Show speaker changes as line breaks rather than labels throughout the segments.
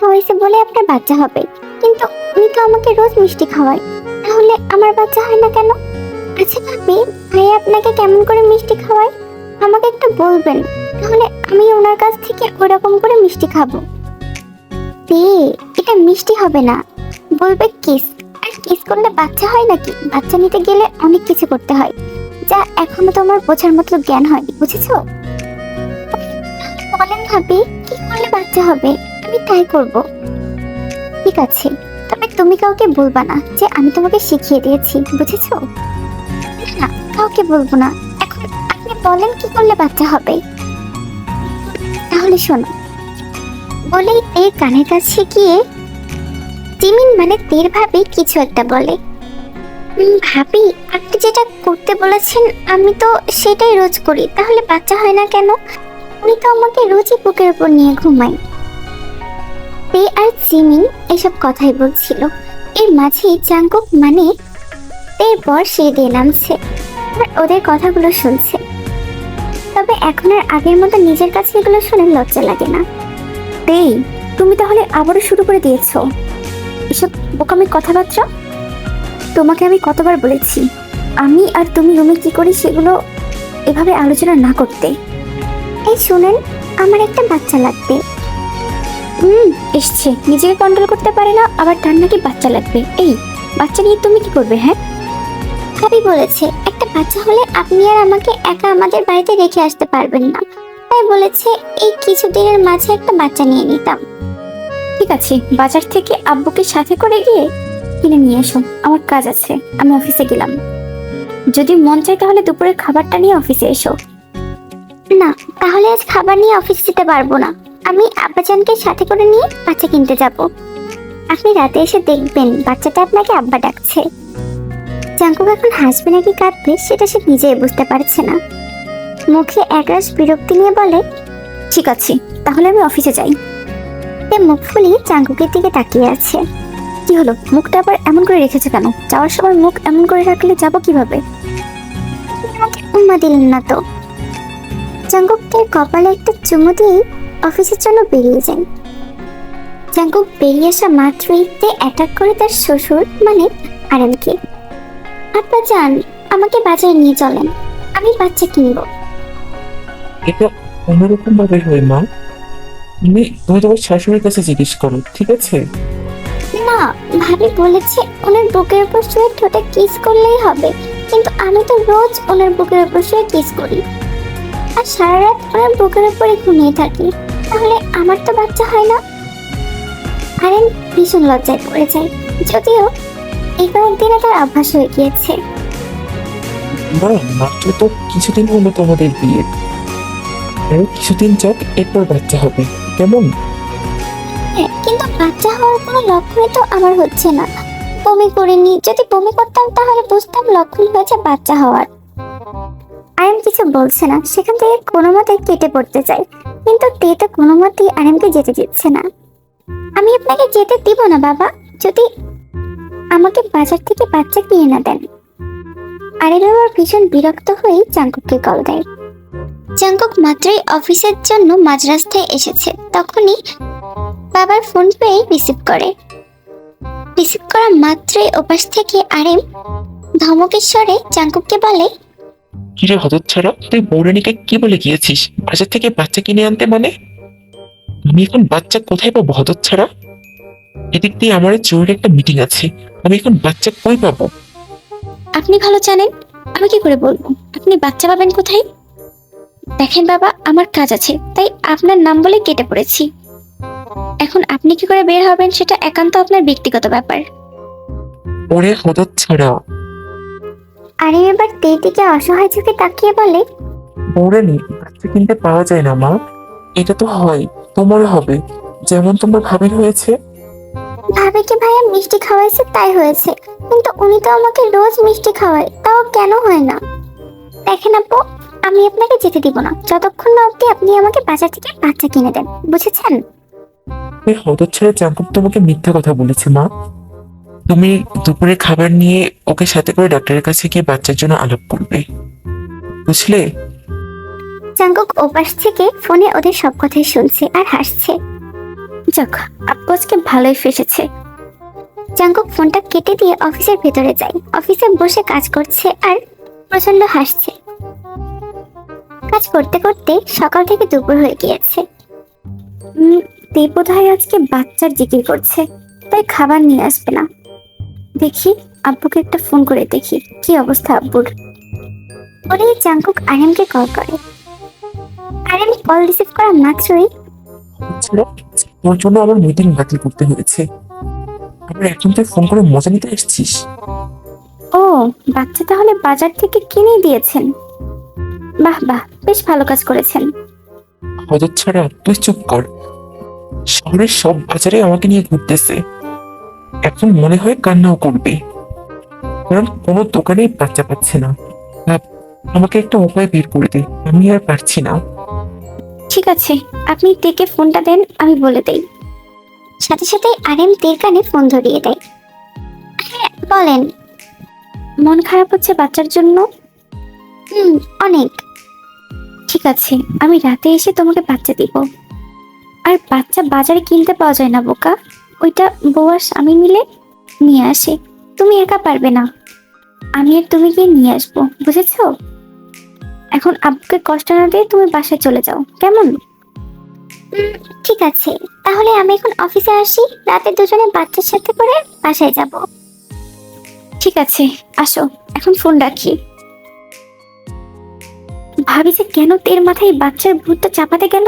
খাওয়াইছে বলে আপনার বাচ্চা হবে। কিন্তু উনি তো আমাকে রোজ মিষ্টি খাওয়ায়। তাহলে আমার বাচ্চা হয় না কেন? আচ্ছা ভাবি ভাইয়া আপনাকে কেমন করে মিষ্টি খাওয়ায়? আমাকে একটু বলবেন। তাহলে আমি ওনার কাছ থেকে ওরকম করে মিষ্টি খাব। তে এটা মিষ্টি হবে না। বলবে কিস। আর কিস করলে বাচ্চা হয় নাকি? বাচ্চা নিতে গেলে অনেক কিছু করতে হয়। যা এখনও তোমার বোঝার মতো জ্ঞান হয়নি, বুঝেছ? বলেন ভাবি কি করলে বাচ্চা হবে? আমি তাই করব। ঠিক আছে তবে তুমি কাউকে বলবা না যে আমি তোমাকে শিখিয়ে দিয়েছি বুঝেছ? না কাউকে বলব না। এখন আপনি বলেন কি করলে বাচ্চা হবে। তাহলে শোনো বলেই তে কানের কাছে গিয়ে জিমিন মানে তের ভাবি কিছু একটা বলে। "উম, ভাবি আপনি যেটা করতে বলেছেন আমি তো সেটাই রোজ করি তাহলে বাচ্চা হয় না কেন? উনি তো আমাকে রোজই বুকের উপর নিয়ে ঘুমায়। পে আর জিমিন এসব কথাই বলছিল। এর মাঝেই চাঙ্কুক মানে তের পর সে দিয়ে নামছে আর ওদের কথাগুলো শুনছে। তবে এখন আর আগের মতো নিজের কাছে এগুলো শুনে লজ্জা লাগে না।
এই, তুমি তাহলে আবারও শুরু করে দিয়েছ? এসব বোকামি কথাবার্তা? তোমাকে আমি কতবার বলেছি, আমি আর তুমি রুমে কি করি সেগুলো এভাবে আলোচনা না করতে।
এই শুনেন, আমার একটা বাচ্চা লাগবে।
হুম, এসছে। নিজেকে কন্ট্রোল করতে পারে না, আবার তার নাকি বাচ্চা লাগবে। এই, বাচ্চা নিয়ে তুমি কি করবে হ্যাঁ?
ভাবি বলেছে, একটা বাচ্চা হলে আপনি আর আমাকে একা আমাদের বাড়িতে রেখে আসতে পারবেন না। তাই বলেছে, এই কিছুদিনের মাঝে একটা বাচ্চা নিয়ে নিতাম।
ঠিক আছে, বাজার থেকে আব্বুকে সাথে করে গিয়ে কিনে নিয়ে এসো। আমার কাজ আছে, আমি অফিসে গেলাম। যদি মন চায় তাহলে দুপুরের খাবারটা নিয়ে অফিসে এসো।
না, তাহলে আজ খাবার নিয়ে অফিস যেতে পারব না। আমি আব্বাজানকে সাথে করে নিয়ে বাচ্চা কিনতে যাব। আপনি রাতে এসে দেখবেন, বাচ্চাটা আপনাকে আব্বা ডাকছে। জাঙ্কুক এখন হাসবে নাকি কাঁদবে, সেটা সে নিজেই বুঝতে পারছে না। মুখে একরাশ বিরক্তি নিয়ে বলে,
ঠিক আছে, তাহলে আমি অফিসে যাই।
সে মুখ ফুলিয়ে চাঙ্কুকের দিকে তাকিয়ে আছে।
কি হলো? মুখটা আবার এমন করে রেখেছে কেন? যাওয়ার সময় মুখ এমন করে রাখলে যাব কীভাবে?
উম্মা দিলেন না তো। চাঙ্কুকের কপালে একটা চুমু দিয়ে অফিসের জন্য বেরিয়ে যায়। চাঙ্কুক বেরিয়ে আসা মাত্রই তে অ্যাটাক করে তার শ্বশুর মানে আরামকে। আপা যান আমাকে বাজারে নিয়ে চলেন আমি বাচ্চা কিনবো।
এটা অন্যরকম ভাবে হয় মা। তুমি তুমি তোমার শাশুড়ির কাছে জিজ্ঞেস করো ঠিক আছে?
না ভাবি বলেছে ওনার বুকের উপর শুয়ে ঠোঁটে কিস করলেই হবে কিন্তু আমি তো রোজ ওনার বুকের উপর শুয়ে কিস করি। আর সারা রাত ওনার বুকের উপরে ঘুমিয়ে থাকি। তাহলে আমার তো বাচ্চা হয় না। আরেন ভীষণ লজ্জায় পড়ে যায়। যদিও এই কয়েকদিনে তার অভ্যাস হয়ে গিয়েছে।
মা মাত্র তো কিছুদিন হলো তোমাদের বিয়ে। আরও কিছুদিন যাক এরপর বাচ্চা হবে। কেমন?
হ্যাঁ কিন্তু বাচ্চা হওয়ার কোনো লক্ষণই তো আমার হচ্ছে না। বমি করিনি। যদি বমি করতাম তাহলে বুঝতাম লক্ষণ হয়েছে বাচ্চা হওয়ার। আরেম কিছু বলছে না, সেখান থেকে কোনো মতে কেটে পড়তে চাই। কিন্তু তে তো কোনো মতেই আরেমকে যেতে দিচ্ছে না। আমি আপনাকে যেতে দিব না, বাবা। যদি আমাকে বাজার থেকে বাচ্চা কিনে না দেন। আরেম আবার ভীষণ বিরক্ত হয়ে চাঙ্কুককে কল দেয়। চাঙ্কুক মাত্রই অফিসের জন্য মাঝরাস্তায় এসেছে। তখনই বাবার ফোন পেয়ে রিসিভ করে। রিসিভ করা মাত্রই ওপাশ থেকে আরেম ধমকেশ্বরে চাঙ্কুককে বলে
কিরে হতচ্ছাড়া? তুই বৌরানীকে কি বলে গিয়েছিস? বাজার থেকে বাচ্চা কিনে আনতে মানে? আমি এখন বাচ্চা কোথায় পাবো হতচ্ছাড়া? এদিক দিয়ে আমার জরুরি একটা মিটিং আছে। আমি এখন বাচ্চা কই পাবো?
আপনি ভালো জানেন আমি কি করে বলব? আপনি বাচ্চা পাবেন কোথায়? দেখেন বাবা আমার কাজ আছে তাই আপনার নাম বলে কেটে পড়েছি। এখন আপনি কি করে বের হবেন সেটা একান্ত আপনার ব্যক্তিগত ব্যাপার।
ওরে হতচ্ছাড়া
আরেম এবার তের দিকে অসহায় চোখে তাকিয়ে বলে
বৌরানী বাচ্চা কিনতে পাওয়া যায় না মা। এটা তো হয় তোমারও হবে। যেমন তোমার ভাবির হয়েছে।
ভাবিকে ভাইয়া মিষ্টি খাওয়াইছে তাই হয়েছে। কিন্তু উনি তো আমাকে রোজ মিষ্টি খাওয়ায় তাও কেন হয় না? দেখেন আপু আমি আপনাকে যেতে দিব না। যতক্ষণ না অব্দি আপনি আমাকে বাজার থেকে বাচ্চা কিনে দেন বুঝেছেন?
ওই হতচ্ছাড়া চাঙ্কুক তোমাকে মিথ্যা কথা বলেছে মা। তুমি দুপুরে খাবার নিয়ে ওকে সাথে করে ডাক্তারের কাছে গিয়ে বাচ্চার জন্য আলাপ করবে। বুঝলে?
চাঙ্কুক ওপাশ থেকে ফোনে ওদের সব কথাই শুনছে আর হাসছে।
যাক আব্বু আজকে ভালোই ফেসেছে।
জাঙ্কুক ফোনটা কেটে দিয়ে অফিসের ভেতরে যায়। অফিসে বসে কাজ করছে আর প্রচণ্ড হাসছে। কাজ করতে করতে সকাল থেকে দুপুর হয়ে গিয়েছে।
বোধহয় আজকে বাচ্চার জিকির করছে তাই খাবার নিয়ে আসবে না। দেখি আব্বুকে একটা ফোন করে দেখি কি অবস্থা আব্বুর?
বলেই জাঙ্কুক আরিয়ামকে কল করে। আরিয়াম কল রিসিভ করা মাত্রই
তোর জন্য আমার মিটিং বাতিল করতে হয়েছে। আবার এখন তুই ফোন করে মজা নিতে এসেছিস?
ও বাচ্চা তাহলে বাজার থেকে কিনে দিয়েছেন। বাহ বাহ বেশ ভালো কাজ করেছেন।
হতচ্ছাড়া তুই চুপ কর। শহরের সব বাজারে আমাকে নিয়ে ঘুরতেছে। এখন মনে হয় কান্নাও করবে। কারণ কোনো দোকানেই বাচ্চা পাচ্ছে না। আমাকে একটা উপায় বের করে দে, আমি আর পারছি না।
ঠিক আছে, আপনি তেকে ফোনটা দেন, আমি বলে দেই।
সাথে সাথে আরিয়াম তের কানে ফোন ধরিয়ে দেয়। হ্যাঁ বলেন।
মন খারাপ হচ্ছে বাচ্চার জন্য?
হুম, অনেক।
ঠিক আছে, আমি রাতে এসে তোমাকে বাচ্চা দিব। আর বাচ্চা বাজারে কিনতে পাওয়া যায় না, বোকা। ওইটা বউ আর স্বামী মিলে নিয়ে আসে। তুমি একা পারবে না। আমি আর তুমি গিয়ে নিয়ে আসব বুঝেছ? এখন আব্বুকে কষ্ট না দিয়ে তুমি বাসায় চলে যাও কেমন?
ঠিক আছে। তাহলে আমি এখন অফিসে আসি রাতে দুজনে বাচ্চার সাথে করে বাসায় যাব।
ঠিক আছে আসো এখন ফোন রাখি। ভাবি যে কেন তের মাথায় বাচ্চার ভূতটা চাপাতে গেল?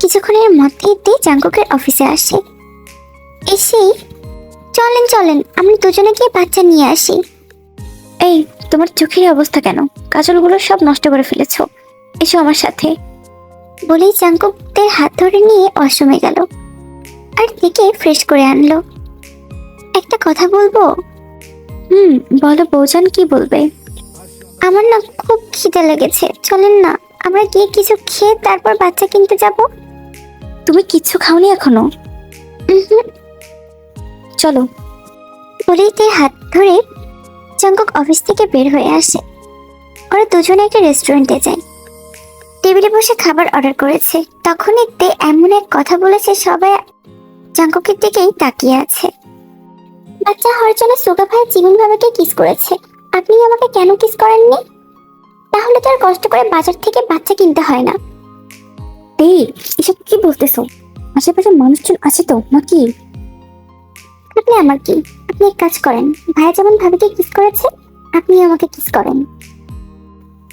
কিছুক্ষণের মধ্যেই তে জাঙ্কুকের অফিসে আসে। এসেই চলেন চলেন, আমরা দুজনে গিয়ে বাচ্চা নিয়ে আসি।
এই, তোমার চোখের অবস্থা কেন? কাজলগুলো সব নষ্ট করে ফেলেছো। এসো আমার সাথে।
বলেই জাঙ্কুকদের হাত ধরে নিয়ে অসমে গেল। আর থেকে ফ্রেশ করে আনলো। একটা কথা বলব?
হুম, বলো বৌজান কি বলবে?
আমার না খুব খিদে লেগেছে। চলেন না, আমরা গিয়ে কিছু খেয়ে তারপর বাচ্চা কিনতে যাব।
তুমি কিচ্ছু খাওনি
এখনও?
চলো।
বলেই হাত ধরে জাঙ্কুক অফিস থেকে বের হয়ে আসে। ওরা দুজনে একটা রেস্টুরেন্টে যায়। টেবিলে বসে খাবার অর্ডার করেছে। তখনই তে এমন এক কথা বলেছে, সবাই জাঙ্কুকের দিকেই তাকিয়ে আছে। বাচ্চা হওয়ার জন্য সুগা ভাই জীবন ভাবাকে কিস করেছে। আপনি আমাকে কেন কিস করেননি? তাহলে তো আর কষ্ট করে বাজার থেকে বাচ্চা কিনতে হয় না।
এই, এসব কি বলতেছো? আশেপাশে মানুষজন আছে তো, নাকি?
আপনি আমার কি? আপনি এক কাজ করেন। ভাইয়া যেমন ভাবিকে কিস করেছে আপনি আমাকে কিস করেন।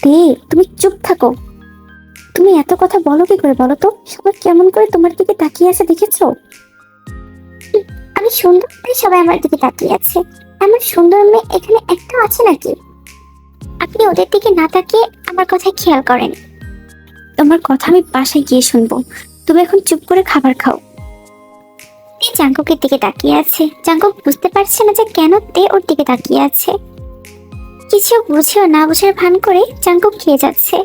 দে তুমি চুপ থাকো। তুমি এত কথা বলো কি করে বলো তো? সবাই কেমন করে তোমার দিকে তাকিয়ে আছে দেখেছ?
আমি সুন্দর তাই সবাই আমার দিকে তাকিয়ে আছে। এমন সুন্দর মেয়ে এখানে একটাও আছে নাকি? আপনি ওদের দিকে না তাকিয়ে আমার কথায় খেয়াল করেন।
তোমার কথা আমি বাসায় গিয়ে শুনব। তুমি এখন চুপ করে খাবার খাও।
তে জাঙ্কুকের দিকে তাকিয়ে আছে। জাঙ্কুক বুঝতে পারছে না যে কেন তে ওর দিকে তাকিয়ে আছে। কিছু বুঝেও না বুঝার ভান করে জাঙ্কুক খেয়ে যাচ্ছে।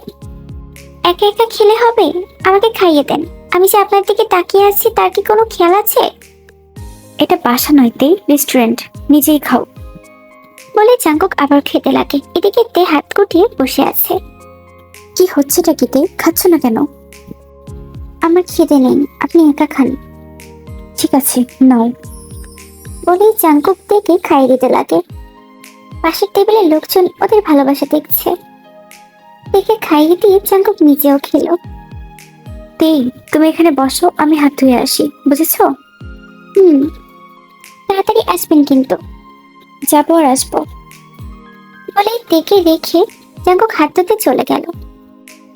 একা একা খেলে হবে? আমাকে খাইয়ে দেন। আমি যে আপনার দিকে তাকিয়ে আছি, তার কি কোনো খেয়াল আছে?
এটা বাসা নয় তে, রেস্টুরেন্ট। নিজেই খাও।
বলে জাঙ্কুক আবার খেতে লাগে। এদিকে তে হাত গুটিয়ে বসে আছে।
কি হচ্ছেটা কি তে? খাচ্ছ না কেন?
আমার খিদে নেই। আপনি একা খান।
ঠিক আছে, নাও।
বলেই জাঙ্কুক থেকে খাইয়ে দিতে লাগে। পাশের টেবিলে লোকজন ওদের ভালোবাসা দেখছে। দেখে খাইয়ে দিয়ে জাঙ্কুক নিজেও খেলো।
তেই তুমি এখানে বসো, আমি হাত ধুয়ে আসি, বুঝেছ?
হুম, তাড়াতাড়ি আসবেন কিন্তু।
যাব আর আসব।
বলেই দেখে রেখে জাঙ্কুক হাত ধুতে চলে গেল।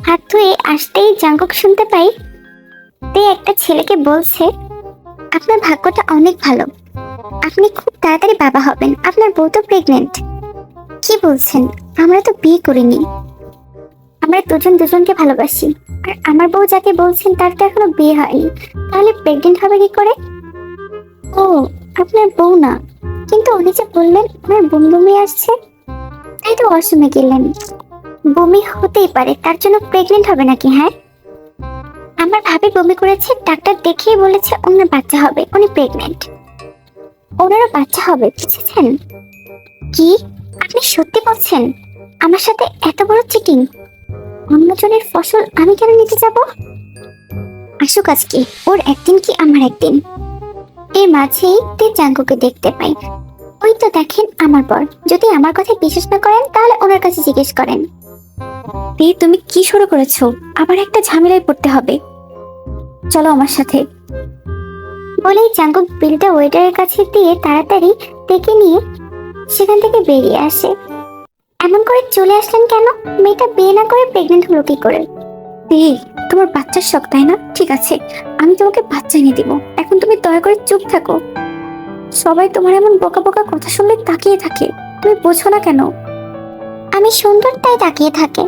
হাত ধুয়ে আসতেই জাঙ্কুক শুনতে পাই তে একটা ছেলেকে বলছে আপনার ভাগ্যটা অনেক ভালো। আপনি খুব তাড়াতাড়ি বাবা হবেন। আপনার বউ তো প্রেগনেন্ট কি বলছেন? আমরা তো বিয়ে করিনি। আমরা দুজন দুজনকে ভালোবাসি। আর আমার বউ যাকে বলছেন, তার তো এখনও বিয়ে হয়নি। তাহলে প্রেগনেন্ট হবে কি করে? ও, আপনার বউ না। কিন্তু উনি যে বললেন, আমার বমি বমি আসছে। তাই তো ওয়াশরুমে গেলেন। বমি হতেই পারে, তার জন্য প্রেগনেন্ট হবে নাকি হ্যাঁ? আমার ভাবি বমি করেছে, ডাক্তার দেখিয়ে বলেছে ওনার বাচ্চা হবে, উনি প্রেগনেন্ট ওনারও বাচ্চা হবে, বুঝেছেন? কি? আপনি সত্যি বলছেন? আমার সাথে এত বড় চিটিং অন্যজনের ফসল আমি কেন নিতে যাব? আসুক আজকে, ওর একদিন কি আমার একদিন? এর মাঝেই তে জাঙ্কুকে দেখতে পাই। ওই তো দেখেন আমার পর যদি আমার কথা বিশ্বাস না করেন, তাহলে ওনার কাছে জিজ্ঞেস করেন।
তে তুমি কি শুরু করেছ? আবার একটা ঝামেলায় পড়তে হবে। চলো আমার সাথে।
বলেই জাঙ্কুক বিলটা ওয়েটারের কাছে দিয়ে তাড়াতাড়ি তেকে নিয়ে সেখান থেকে বেরিয়ে আসে। এমন করে চলে আসলেন কেন? মেয়েটা বিয়ে না করে প্রেগনেন্ট হলো কি করে?
তে তোমার বাচ্চার শখ, তাই না? ঠিক আছে, আমি তোমাকে বাচ্চা এনে দিব। এখন তুমি দয়া করে চুপ থাকো। সবাই তোমার এমন বোকা বোকা কথা শুনলে তাকিয়ে থাকে। তুমি বোঝো না কেন?
আমি সুন্দর তাই তাকিয়ে থাকে।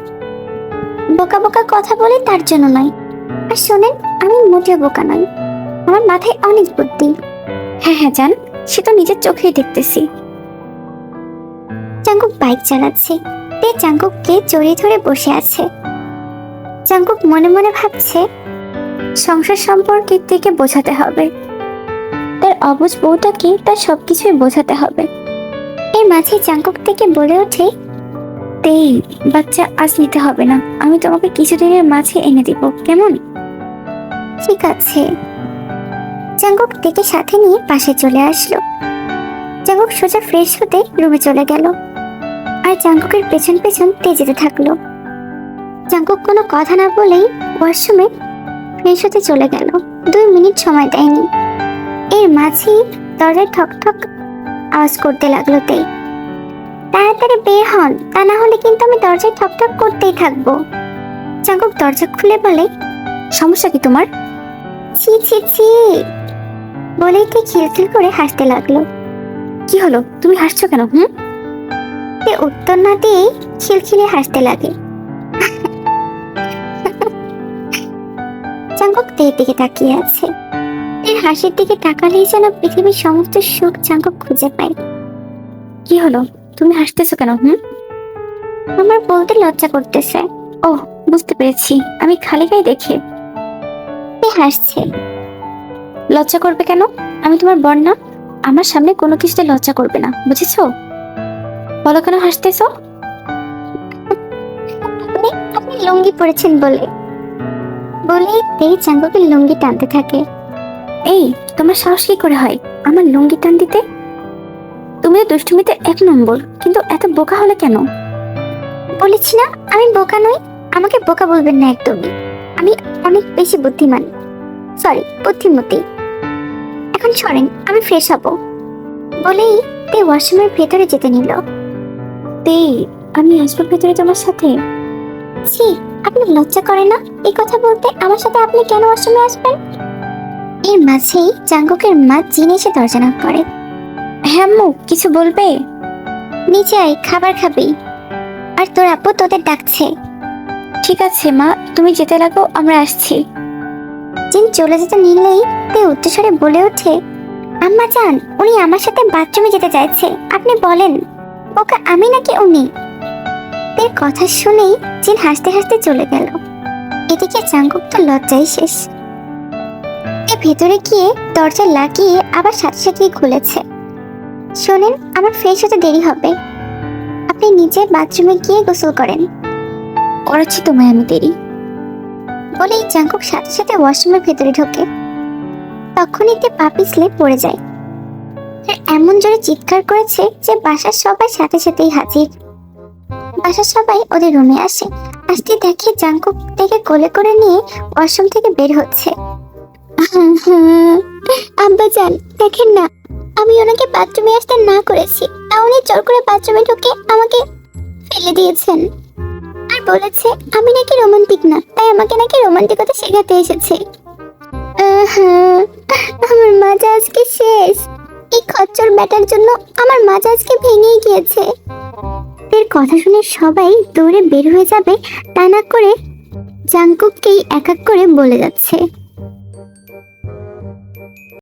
বোকা বোকা কথা বলে তার জন্য নয়। আর শোনেন, আমি মোটেও বোকা নই। আমার মাথায় অনেক বুদ্ধি।
হ্যাঁ হ্যাঁ জান, সে তো নিজের চোখেই দেখতেছি।
চাঙ্কুক বাইক চালাচ্ছে। তে চাঙ্কুককে জড়িয়ে ধরে বসে আছে। চাঙ্কুক মনে মনে ভাবছে,
সংসার সম্পর্কে থেকে বোঝাতে হবে। তার অবুজ বউটাকে তার সবকিছুই বোঝাতে হবে।
এর মাঝে চাঙ্কুক থেকে বলে ওঠে
তেই বাচ্চা আজ নিতে হবে না। আমি তোমাকে কিছুদিনের মাঝে এনে দিব, কেমন?
ঠিক আছে। চাঙ্কুক থেকে সাথে নিয়ে পাশে চলে আসলো। চাঙ্কুক সোজা ফ্রেশ হতে রুমে চলে গেল। আর চাঙ্কুকের পেছন পেছন তে যেতে থাকল। চাঙ্কুক কোনো কথা না বলেই ওয়াশরুমে ফ্রেশ হতে চলে গেল। দুই মিনিট সময় দেয়নি। এর মাঝেই দরজায় ঠক ঠক আওয়াজ করতে লাগল তে তাড়াতাড়ি বের হন, তা না হলে কিন্তু আমি দরজায় ঠক ঠক করতেই থাকব। চাঙ্কুক দরজা খুলে বলে,
সমস্যা কি তোমার?
ছি ছি ছি। বলেই তে খিলখিল করে হাসতে লাগল।
কি হলো? তুমি হাসছো কেন, হুম?
তে উত্তর না দিয়েই খিলখিলে হাসতে লাগে। চাঙ্কক তের দিকে তাকিয়ে আছে। এর হাসির দিকে তাকালেই যেন পৃথিবীর সমস্ত সুখ চাঙ্কক খুঁজে পায়।
কি হলো? তুমি হাসতেছো কেন হুম?
আমার বলতে লজ্জা করতেছে।
ও বুঝতে পেরেছি। আমি খালি গায়ে দেখে।
হাসছে।
লজ্জা করবে কেন? আমি তোমার বর না। আমার সামনে কোনো কিছুতে লজ্জা করবে না বুঝেছ? বলো কেন হাসতেছো?
আপনি আপনি লুঙ্গি পরেছেন বলে। বলেই তে চাঙ্ককের লুঙ্গি টানতে থাকে।
এই তোমার সাহস কি করে হয়? আমার লুঙ্গি টান দিতে? তুমি দুষ্টুমিতে এক নম্বর কিন্তু এত বোকা হলে কেন?
বলেছি না আমি বোকা নই। আমাকে বোকা বলবেন না একদমই। আমি অনেক বেশি বুদ্ধিমান। সরি বুদ্ধিমতী। এখন সরেন আমি ফ্রেশ হব। বলেই তে ওয়াশরুমের ভেতরে যেতে নিল।
তে আমি আসব ভেতরে তোমার সাথে?
ছি আপনি লজ্জা করে না? এই কথা বলতে আমার সাথে আপনি কেন ওয়াশরুমে আসবেন? এর মাঝেই জাঙ্গুকের মা জিনে এসে দরজা করে।
হ্যাঁ আম্মু কিছু বলবে?
নিচে আয় খাবার খাবি। আর তোর আপু তোদের ডাকছে।
ঠিক আছে মা তুমি যেতে লাগো আমরা আসছি।
জিন চলে যেতে নিলেই তে উচ্চস্বরে বলে ওঠে আম্মা যান উনি আমার সাথে বাথরুমে যেতে চাইছে আপনি বলেন ওকে আমি নাকি উনি? তের কথা শুনেই জিন হাসতে হাসতে চলে গেল। এদিকে চাঙ্কুক তো লজ্জাই শেষ। এ ভেতরে গিয়ে দরজা লাগিয়ে আবার সাথে সাথেই খুলেছে। শোনেন আমার ফ্রেশ হতে দেরি হবে। আপনি নিজে বাথরুমে গিয়ে গোসল করেন।
করাচ্ছি তোমায় আমি দেরি।
বলেই জাঙ্কুক সাথে সাথে ওয়াশরুমের ভেতরে ঢোকে। তখনই তে পা পিছলে পড়ে যায়। এমন জোরে চিৎকার করেছে যে বাসার সবাই সাথে সাথেই হাজির। বাসার সবাই ওদের রুমে আসে। আসতে দেখে জাঙ্কুক থেকে কোলে করে নিয়ে ওয়াশরুম থেকে বের হচ্ছে। আব্বা যান দেখেন না আমি ওনাকে বাথরুমে আসতে না করেছি তা উনি জোর করে বাথরুমে ঢুকে আমাকে ফেলে দিয়েছেন। আর বলেছে, আমি নাকি রোমান্টিক না, তাই আমাকে নাকি রোমান্টিকতা শেখাতে এসেছে। আমার মাজা আজকে শেষ। এই খচ্চর ব্যাটার জন্য আমার মাজা আজকে ভেঙেই গিয়েছে। এর কথা শুনে সবাই দৌড়ে বের হয়ে যাবে, তা না করে জাঙ্কুককেই এক এক করে বলে যাচ্ছে।